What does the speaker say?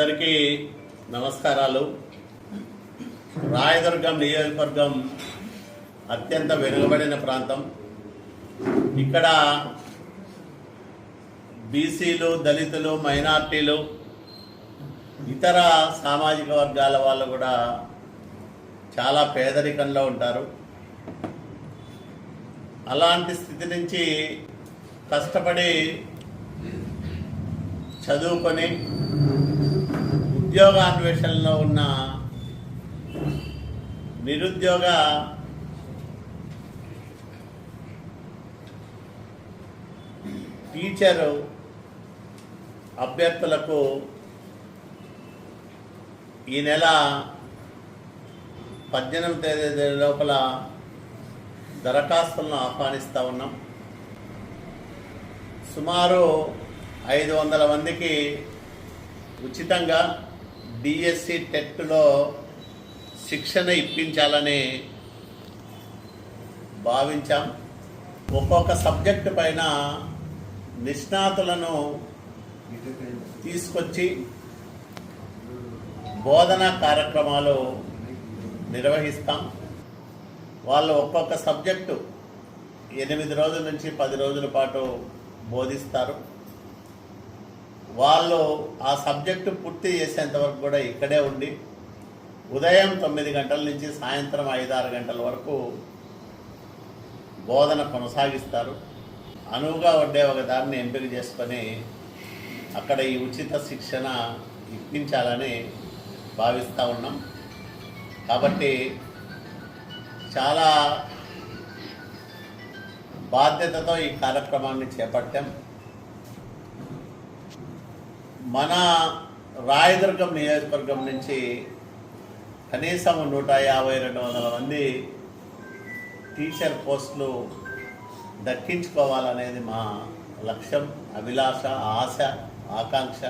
అందరికీ నమస్కారాలు. రాయదుర్గం నియోజకవర్గం అత్యంత వెనుకబడిన ప్రాంతం. ఇక్కడ బీసీలు దళితులు మైనార్టీలు ఇతర సామాజిక వర్గాల వాళ్ళు కూడా చాలా పేదరికంలో ఉంటారు. అలాంటి స్థితి నుంచి కష్టపడి చదువుకొని ఉద్యోగాన్వేషణలో ఉన్న నిరుద్యోగ టీచరు అభ్యర్థులకు ఈ నెల పద్దెనిమిది తేదీ లోపల దరఖాస్తులను ఆహ్వానిస్తూ ఉన్నాం. సుమారు ఐదు వందల మందికి ఉచితంగా డిఎస్సి టెట్లో శిక్షణ ఇప్పించాలని భావించాం. ఒక్కొక్క సబ్జెక్టు పైన నిష్ణాతులను తీసుకొచ్చి బోధనా కార్యక్రమాలు నిర్వహిస్తాం. వాళ్ళు ఒక్కొక్క సబ్జెక్టు ఎనిమిది రోజుల నుంచి పది రోజుల పాటు బోధిస్తారు. వాళ్ళు ఆ సబ్జెక్టు పూర్తి చేసేంత వరకు కూడా ఇక్కడే ఉండి ఉదయం తొమ్మిది గంటల నుంచి సాయంత్రం ఐదు ఆరు గంటల వరకు బోధన కొనసాగిస్తారు. అనువుగా ఉండే ఒక దాన్ని ఎంపిక చేసుకొని అక్కడ ఈ ఉచిత శిక్షణ ఇప్పించాలని భావిస్తూ ఉన్నాం. కాబట్టి చాలా బాధ్యతతో ఈ కార్యక్రమాన్ని చేపట్టాం. మన రాయదుర్గం నియోజకవర్గం నుంచి కనీసం నూట యాభై రెండు వందల మంది టీచర్ పోస్టులు దక్కించుకోవాలనేది మా లక్ష్యం అభిలాష ఆశ ఆకాంక్ష.